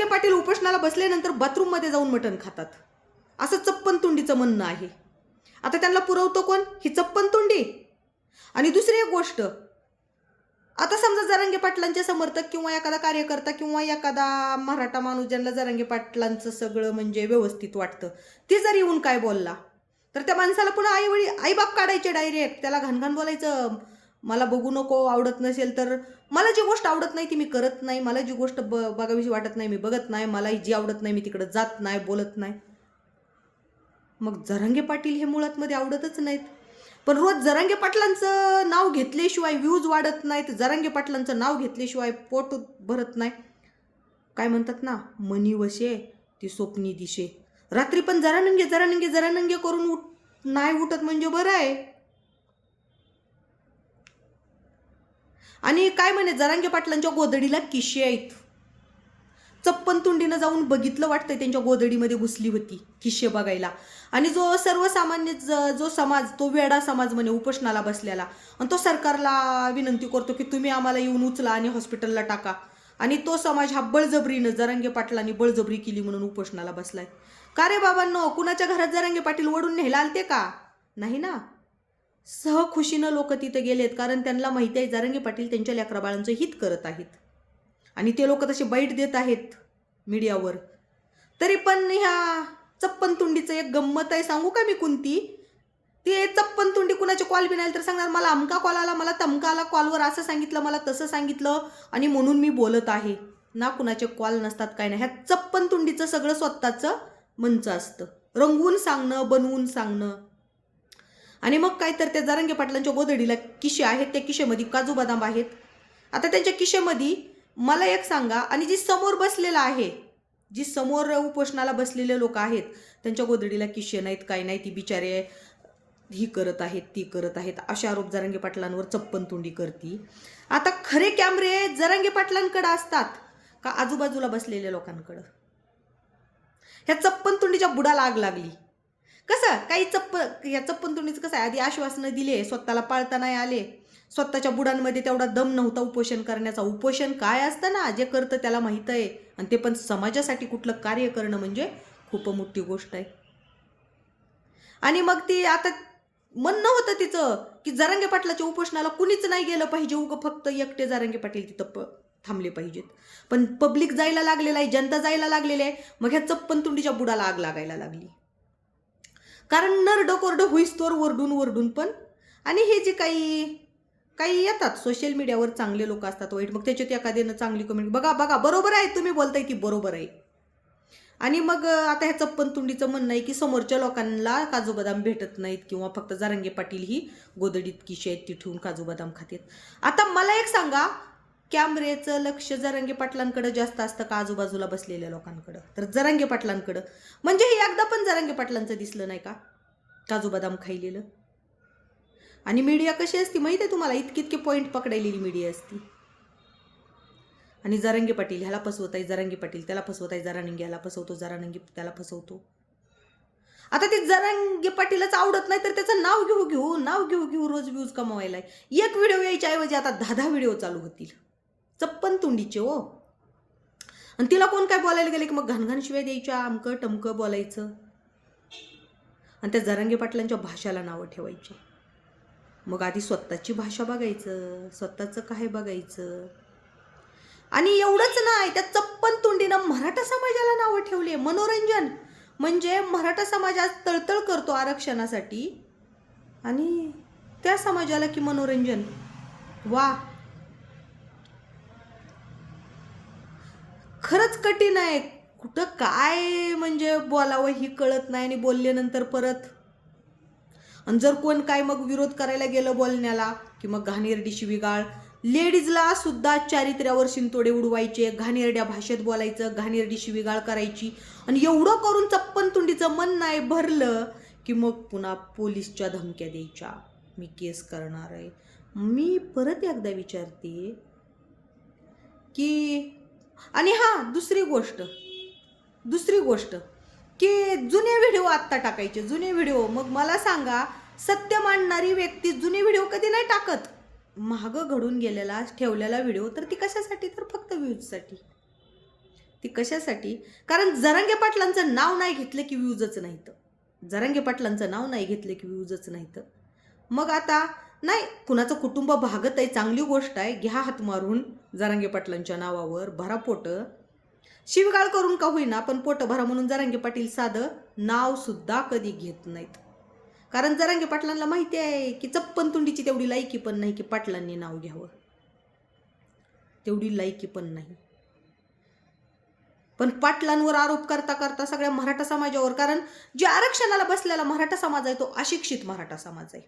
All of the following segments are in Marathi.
जरांगे पाटील उपोषणाला बसल्यानंतर बाथरूममध्ये जाऊन मटण खातात. असं चप्पन तुंडीचं म्हणणं आहे. आता त्यांना पुरवतो कोण? ही चप्पन तुंडी आणि दुसरी एक गोष्ट आता समजा जरांगे पाटलांचे समर्थक किंवा एखादा कार्यकर्ता किंवा एखादा मराठा माणूस ज्यांना जरांगे पाटलांचं सगळं म्हणजे व्यवस्थित वाटतं ते जर येऊन काय बोलला तर त्या माणसाला पुन्हा आई वडील आईबाप काढायचे डायरेक्ट त्याला घाणघाण बोलायचं मला बघू नको आवडत नसेल तर मला जी गोष्ट आवडत नाही ती मी करत नाही. मला जी गोष्ट ब बघावीशी वाटत नाही मी बघत नाही. मला जी आवडत नाही मी तिकडं जात नाही बोलत नाही. मग जरांगे पाटील हे मुळात मध्ये आवडतच नाहीत. पण रोज जरांगे पाटलांचं नाव घेतल्याशिवाय व्ह्यूज वाढत नाहीत. जरांगे पाटलांचं नाव घेतल्याशिवाय पोट भरत नाही. काय म्हणतात ना मनी वशे ती स्वप्नी दिशे. रात्री पण जरानंगे जरानंगे जरानंगे करून उठ नाही उठत म्हणजे बरं आहे. आणि काय म्हणे जरांगे पाटलांच्या गोदडीला किशे आहेत? चप्पन तुंडीनं जाऊन बघितलं वाटतंय त्यांच्या गोदडीमध्ये घुसली होती किशे बघायला. आणि जो सर्वसामान्य जो समाज तो वेडा समाज म्हणे उपोषणाला बसलेला. आणि तो सरकारला विनंती करतो की तुम्ही आम्हाला येऊन उचला आणि हॉस्पिटलला टाका. आणि तो समाज हा बळजबरीनं जरांगे पाटलांनी बळजबरी केली म्हणून उपोषणाला बसलाय. का रे बाबांनो कुणाच्या घरात जरांगे पाटील ओढून न्यायला आलते का? नाही ना? सहखुशीनं लोक तिथं गेलेत कारण त्यांना माहिती आहे जारंगी पाटील त्यांच्या लेकराबाळांचं हित करत आहेत. आणि ते लोक तसे बाईट देत आहेत मीडियावर. तरी पण ह्या चप्पन तुंडीचं एक गंमत आहे सांगू का मी कोणती ते चप्पन तुंडी कुणाचे कॉल बिनाल तर सांगणार मला अमका कॉल आला मला तमका आला कॉलवर असं सांगितलं मला तसं सांगितलं आणि म्हणून मी बोलत आहे. ना कुणाचे कॉल नसतात काय नाही. ह्या चप्पन तुंडीचं सगळं स्वतःचं मंच असतं. रंगवून सांगणं बनवून सांगणं. आणि मग काय तर त्या जारंगे पाटलांच्या गोधडीला किशे आहेत त्या किशेमध्ये काजू बदाम आहेत. आता त्यांच्या किशेमध्ये मला एक सांगा आणि जी समोर बसलेला आहे जी समोर उपोषणाला बसलेले लोक आहेत त्यांच्या गोधडीला किशे नाहीत काय नाही ती बिचारे ही करत आहेत ती करत आहेत असे आरोप जरांगे पाटलांवर चप्पन तोंडी करती. आता खरे कॅमेरे जरांगे पाटलांकडे असतात का आजूबाजूला बसलेल्या लोकांकडं? ह्या चप्पन तोंडीच्या बुडाला आग लागली. कसं काही चप्प या चप्पनतुंडीचं कसं आहे आधी आश्वासनं दिले स्वतःला पाळता नाही आले. स्वतःच्या बुडांमध्ये तेवढा दम नव्हता उपोषण करण्याचा. उपोषण काय असतं ना जे करतं त्याला माहीत आहे. आणि ते पण समाजासाठी कुठलं कार्य करणं म्हणजे खूप मोठी गोष्ट आहे. आणि मग ती आता म्हणणं होतं तिचं की जरंगे पाटलाच्या उपोषणाला कुणीच नाही गेलं पाहिजे उगं फक्त एकटे जरांगे पाटील तिथं प थांबले पाहिजेत. पण पब्लिक जायला लागलेलं आहे जनता जायला लागलेली आहे. मग ह्या चप्पन तुंडीच्या बुडाला आग लागायला लागली. कारण नरडं कोरडं होईस्तोर वरडून वरडून पण. आणि हे जे काही काही येतात सोशल मीडियावर चांगले लोक असतात वाईट. मग त्याच्यात एखाद्यानं चांगली कमेंट बघा बघा बरोबर आहे तुम्ही बोलताय ती बरोबर आहे. आणि मग आता ह्या चप्पन तुंडीचं म्हणणं आहे की समोरच्या लोकांना काजू बदाम भेटत नाहीत किंवा फक्त जारंगे पाटील ही गोदडीत किशी आहेत ती ठेवून काजू बदाम खातात. आता मला एक सांगा कॅमेरेचं लक्ष जरांगे पाटलांकडे जास्त असतं का आजूबाजूला बसलेल्या लोकांकडं? तर जरांगे पाटलांकडं. म्हणजे हे एकदा पण जरांगे पाटलांचं दिसलं नाही का? काजू बदाम खाईलेलं आणि मीडिया कशी असती माहिती आहे तुम्हाला? इतकी इतके पॉईंट पकडायलेली मीडिया असती. आणि जरांगे पाटील ह्याला फसवत आहे जरांगे पाटील त्याला फसवत आहे जरानंगी ह्याला फसवतो जरानंगी त्याला फसवतो. आता ते जरांगे पाटीलच आवडत नाही तर त्याचं नाव घेऊ घेऊ नाव घेऊ घेऊ रोज व्ह्यूज कमवायला एक व्हिडिओ यायच्या ऐवजी आता दहा दहा व्हिडिओ चालू होतील. चप्पन तुंडीचे हो. आणि तिला कोण काय बोलायला गेले की मग घाणघाण शिवाय द्यायच्या अमकं टमकं बोलायचं? आणि त्या जरंगे पाटलांच्या भाषाला नावं ठेवायची. मग आधी स्वतःची भाषा बघायचं स्वतःचं काय बघायचं? आणि एवढंच नाही त्या चप्पन तोंडीनं मराठा समाजाला नावं ठेवली मनोरंजन म्हणजे मराठा समाज आज तळतळ करतो आरक्षणासाठी. आणि त्या समाजाला की मनोरंजन? वा! खरंच कठीण आहे. कुठं काय म्हणजे बोलावं ही कळत नाही आणि बोलल्यानंतर परत. आणि जर कोण काय मग विरोध करायला गेलं बोलण्याला की मग घाणेरडी शिवीगाळ लेडीजला सुद्धा चारित्र्यावर शिंतोडे उडवायचे घाणेरड्या भाषेत बोलायचं घाणेरडी शिविगाळ करायची. आणि एवढं करून चप्पन तुंडीचं मन नाही भरलं की मग पुन्हा पोलीसच्या धमक्या द्यायच्या. मी केस करणार आहे. मी परत एकदा विचारते की आणि हां दुसरी गोष्ट. दुसरी गोष्ट. की जुने व्हिडिओ आत्ता टाकायचे जुने व्हिडिओ. मग मला सांगा सत्य मांडणारी व्यक्ती जुने व्हिडिओ कधी नाही टाकत? मागं घडून गेलेला ठेवलेला व्हिडिओ तर ती कशासाठी? तर फक्त व्ह्यूजसाठी. ती कशासाठी? कारण जरांगे पाटलांचं नाव नाही घेतलं की व्ह्यूजच नाहीत. जरांगे पाटलांचं नाव नाही घेतलं की व्ह्यूजच नाहीत. मग आता नाही कुणाचं कुटुंब भागत आहे चांगली गोष्ट आहे घ्या हात मारून जरांगे पाटलांच्या नावावर भरा पोट. शिवगाळ करून का होईना पण पोट भरा म्हणून जरांगे पाटील साधं नाव सुद्धा कधी घेत नाहीत. कारण जरांगे पाटलांना माहिती आहे की चप्पन तुंडीची तेवढी लायकी पण नाही की पाटलांनी नाव घ्यावं. तेवढी लायकी पण नाही. पण पाटलांवर आरोप करता करता सगळ्या मराठा समाजावर कारण जे आरक्षणाला बसलेला मराठा समाज आहे तो अशिक्षित मराठा समाज आहे.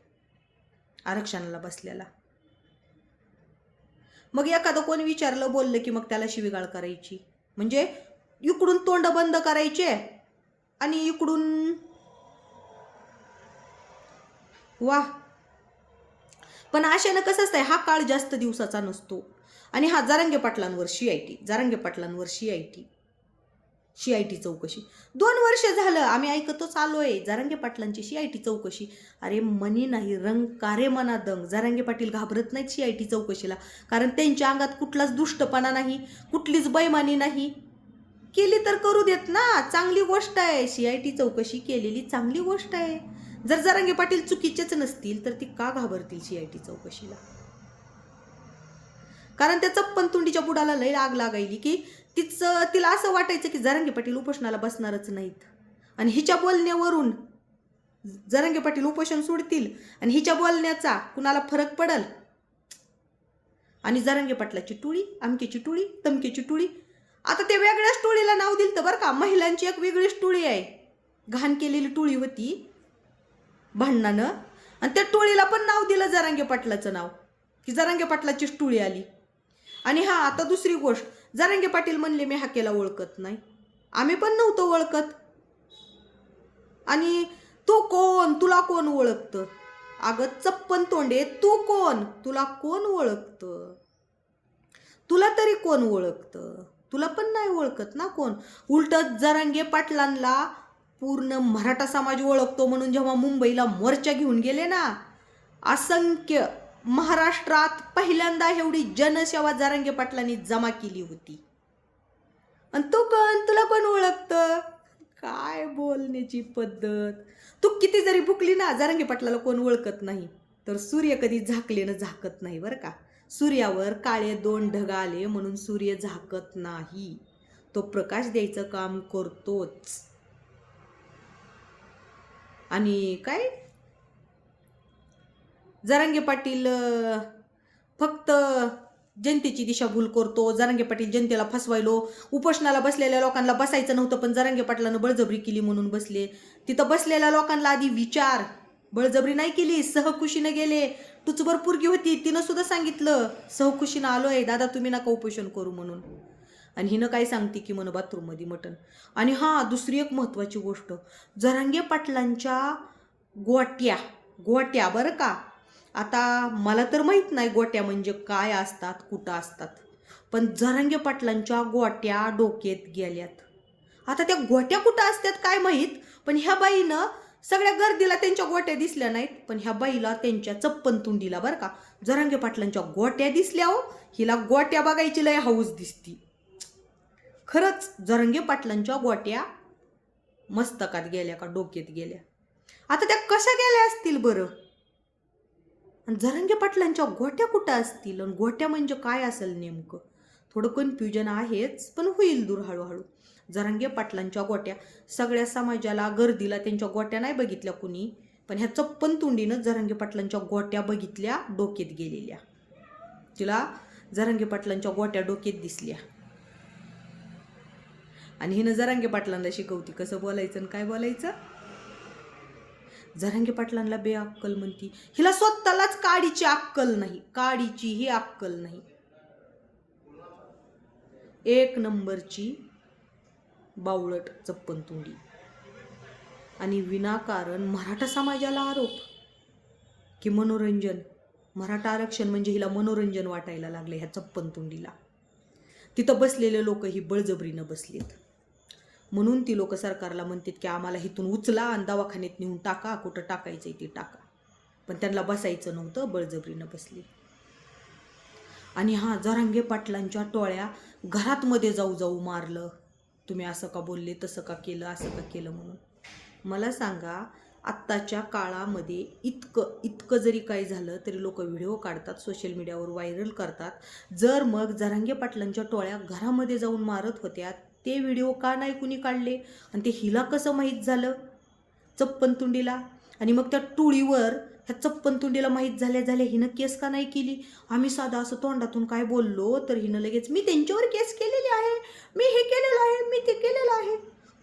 आरक्षणाला बसलेला. मग एखादं कोणी विचारलं बोललं की मग त्याला शिवीगाळ करायची. म्हणजे इकडून तोंड बंद करायचे आणि इकडून वा. पण अशानं कसं असतंय हा काळ जास्त दिवसाचा नसतो. आणि हा जारंगे पाटलांवर S I T Jarange पाटलांवर S I T. C I T चौकशी. दोन वर्ष झालं आम्ही ऐकतच आहे जारंगे पाटलांची सी आय टी चौकशी. अरे मनी नाही रंग कारे मना दंग. जारंगे पाटील घाबरत नाहीत सी आय टी चौकशीला. कारण त्यांच्या अंगात कुठलाच दुष्टपणा नाही कुठलीच बैमानी नाही. केली तर करू देत ना चांगली गोष्ट आहे. सी आय टी चौकशी केलेली चांगली गोष्ट आहे. जर जरांगे पाटील चुकीचेच नसतील तर ती का घाबरतील सी आय टी चौकशीला? कारण त्या चप्पन तुंडीच्या बुडाला लय आग लागायली की तिचं तिला असं वाटायचं की जरांगे पाटील उपोषणाला बसणारच नाहीत. आणि हिच्या बोलण्यावरून जरांगे पाटील उपोषण सोडतील आणि हिच्या बोलण्याचा कुणाला फरक पडल? आणि जरांगे पाटलाची टोळी अमकीची टोळी तमकीची टोळी. आता ते वेगळ्याच टोळीला नाव दिलं तर बरं का. महिलांची एक वेगळीच टोळी आहे. घाण केलेली टोळी होती भांडणानं. आणि त्या टोळीला पण नाव दिलं जरांगे पाटलाचं नाव की जरांगे पाटलाचीच टोळी आली. आणि हां आता दुसरी गोष्ट. जरांगे पाटील म्हणले मी हाकेला ओळखत नाही. आम्ही पण नव्हतो ओळखत. आणि तू कोण? तुला कोण ओळखतं? अगं चप्पन तोंडे तू कोण? तुला कोण ओळखतं? तुला तरी कोण ओळखतं? तुला पण नाही ओळखत ना कोण? उलट जरांगे पाटलांना पूर्ण मराठा समाज ओळखतो म्हणून जेव्हा मुंबईला मोर्चा घेऊन गेले ना असंख्य महाराष्ट्रात पहिल्यांदा एवढी जनसेवा जारंगे पाटलांनी जमा केली होती. आणि तू कोण तुला कोण ओळखतं? काय बोलण्याची पद्धत? तू किती जरी भुकली ना जारंगे पाटलाला कोण ओळखत नाही. तर सूर्य कधी झाकलेनं झाकत नाही बरं का? सूर्यावर काळे दोन ढग आले म्हणून सूर्य झाकत नाही. तो प्रकाश द्यायचं काम करतोच. आणि काय? जरांगे पाटील फक्त जनतेची दिशाभूल करतो. जरांगे पाटील जनतेला फसवायलो. उपोषणाला बसलेल्या लोकांना बसायचं नव्हतं पण जरांगे पाटलानं बळजबरी केली म्हणून बसले. तिथं बसलेल्या लोकांना आधी विचार. बळजबरी नाही केली सहकुशीनं गेले. टुचभर पुरगी होती तिनं सुद्धा सांगितलं सहकुशीनं आहे दादा तुम्ही नका उपोषण करू म्हणून. आणि हिनं काय सांगते की मन बाथरूममध्ये मटण. आणि हां दुसरी एक महत्त्वाची गोष्ट. जरांगे पाटलांच्या गोट्या गोट्या बरं का? आता मला तर माहीत नाही गोट्या म्हणजे काय असतात कुठं असतात. पण जरांगे पाटलांच्या गोट्या डोक्यात गेल्यात. आता त्या गोट्या कुठं असतात काय माहीत? पण ह्या बाईनं सगळ्या गर्दीला त्यांच्या गोट्या दिसल्या नाहीत. पण ह्या बाईला त्यांच्या चप्पन तुंडीला बरं का जरांगे पाटलांच्या गोट्या दिसल्या हो. हिला गोट्या बघायची लय हाऊस दिसती. खरंच जरंगे पाटलांच्या गोट्या मस्तकात गेल्या का डोक्यात गेल्या. आता त्या कशा गेल्या असतील बरं? आणि झरंगे पाटलांच्या गोट्या कुठं असतील आणि गोट्या म्हणजे काय असेल नेमकं? थोडं कन्फ्युजन आहेच पण होईल दूर हळूहळू. जरंगे पाटलांच्या गोट्या सगळ्या समाजाला गर्दीला त्यांच्या गोट्या नाही बघितल्या कुणी? पण ह्या चप्पन तोंडीनं जरंगे पाटलांच्या गोट्या बघितल्या डोक्यात गेलेल्या. तिला जरंगे पाटलांच्या गोट्या डोक्यात दिसल्या. आणि हिनं जरांगे पाटलांना शिकवती कसं बोलायचं आणि काय बोलायचं? झरंगे पाटलांना बेअक्कल म्हणती. हिला स्वतःलाच काडीची अक्कल नाही. काडीचीही अक्कल नाही. एक नंबरची बावळट चप्पन तुंडी आणि विनाकारण मराठा समाजाला आरोप. की मनोरंजन मराठा आरक्षण म्हणजे हिला मनोरंजन वाटायला लागले ह्या चप्पन तुंडीला तिथं बसलेले लोक ही बळजबरीनं बसलेत. म्हणून ती लोक सरकारला म्हणतात की आम्हाला इथून उचला आणि दवाखान्यात नेऊन टाका कुठं टाकायचं ते टाका. पण त्यांना बसायचं नव्हतं बळजबरीनं बसली. आणि हां जरांगे पाटलांच्या टोळ्या घरात मध्ये जाऊ जाऊ मारलं. तुम्ही असं का बोलले तसं का केलं असं का केलं म्हणून. मला सांगा आत्ताच्या काळामध्ये इतकं इतकं जरी काही झालं तरी लोक व्हिडिओ काढतात सोशल मीडियावर व्हायरल करतात. जर मग जरांगे पाटलांच्या टोळ्या घरामध्ये जाऊन मारत होत्या ते व्हिडिओ का नाही कुणी काढले? आणि ते हिला कसं माहीत झालं? चप्पनतुंडीला. आणि मग त्या टोळीवर ह्या चप्पनतुंडीला माहीत झाल्या झाल्या हिनं केस का नाही केली? आम्ही साधा असं तोंडातून काय बोललो तर हिनं लगेच मी त्यांच्यावर केस केलेली आहे. मी हे केलेलं आहे. मी ते केलेलं आहे.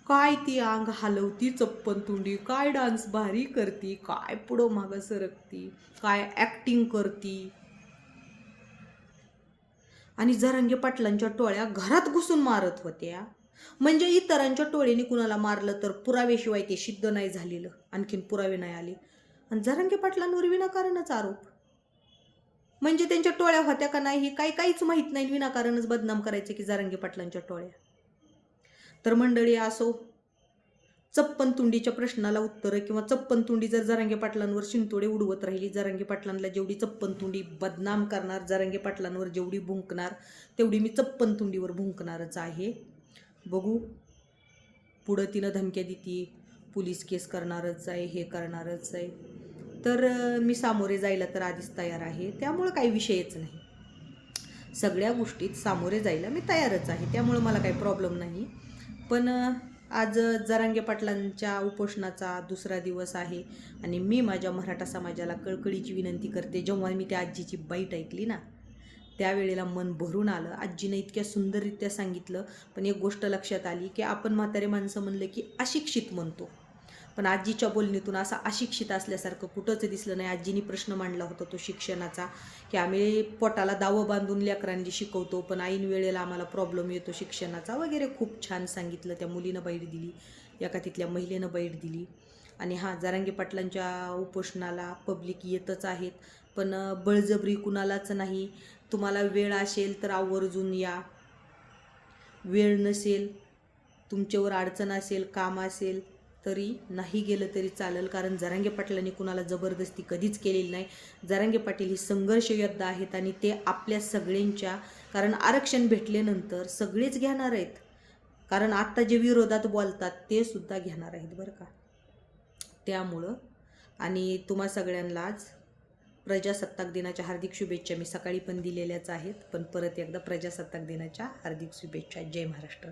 काय ती अंग हलवती चप्पनतुंडी? काय डान्स भारी करती? काय पुढं मागं सरकती? काय ॲक्टिंग करती? आणि जरांगे पाटलांच्या टोळ्या घरात घुसून मारत होत्या. म्हणजे इतरांच्या टोळीने कुणाला मारलं तर पुरावेशिवाय ते सिद्ध नाही झालेलं. आणखीन पुरावे नाही आले. आणि जरांगे पाटलांवर विनाकारणच आरोप. म्हणजे त्यांच्या टोळ्या होत्या का नाही हे काही काहीच माहीत नाही. विनाकारणच बदनाम करायचे की जरांगे पाटलांच्या टोळ्या. तर मंडळी असो चप्पन तुंडीच्या प्रश्नाला उत्तरं किंवा चप्पन तुंडी जर जरांगे पाटलांवर शिंतोडे उडवत राहिली जरांगे पाटलांना जेवढी चप्पन तुंडी बदनाम करणार जरांगे पाटलांवर जेवढी भुंकणार तेवढी मी चप्पन तुंडीवर भुंकणारच आहे. बघू. पुढं तिनं धमक्या देते पोलीस केस करणारच आहे हे करणारच आहे. तर मी सामोरे जायला तर आधीच तयार आहे त्यामुळं काही विषयच नाही. सगळ्या गोष्टीत सामोरे जायला मी तयारच आहे त्यामुळं मला काही प्रॉब्लेम नाही. पण आज जरांगे पाटलांच्या उपोषणाचा दुसरा दिवस आहे आणि मी माझ्या मराठा समाजाला कळकळीची विनंती करते. जेव्हा मी त्या आजीची बाईट ऐकली ना त्यावेळेला मन भरून आलं. आजीनं इतक्या सुंदररित्या सांगितलं पण एक गोष्ट लक्षात आली की आपण म्हातारे माणसं म्हणलं की अशिक्षित म्हणतो. पण आजीच्या बोलणीतून असा अशिक्षित असल्यासारखं कुठंच दिसलं नाही. आजीनी प्रश्न मांडला होता तो शिक्षणाचा की आम्ही पोटाला दावं बांधून लेकरांनी शिकवतो पण ऐन वेळेला आम्हाला प्रॉब्लेम येतो शिक्षणाचा वगैरे. खूप छान सांगितलं त्या मुलीनं बैठ दिली एका तिथल्या महिलेनं बैठ दिली. आणि हां जरांगे पाटलांच्या उपोषणाला पब्लिक येतच आहेत पण बळजबरी कुणालाच नाही. तुम्हाला वेळ असेल तर आवर्जून या. वेळ नसेल तुमच्यावर अडचण असेल काम असेल तरी नाही गेलं तरी चालेल. कारण जरांगे पाटलांनी कुणाला जबरदस्ती कधीच केलेली नाही. जरांगे पाटील ही संघर्ष योद्धा आहेत आणि ते आपल्या सगळ्यांच्या कारण आरक्षण भेटल्यानंतर सगळेच घेणार आहेत. कारण आत्ता जे विरोधात बोलतात ते सुद्धा घेणार आहेत बरं का? त्यामुळं. आणि तुम्हा सगळ्यांनाच प्रजासत्ताक दिनाच्या हार्दिक शुभेच्छा. मी सकाळी पण दिलेल्याच आहेत पण परत एकदा प्रजासत्ताक दिनाच्या हार्दिक शुभेच्छा. जय महाराष्ट्र.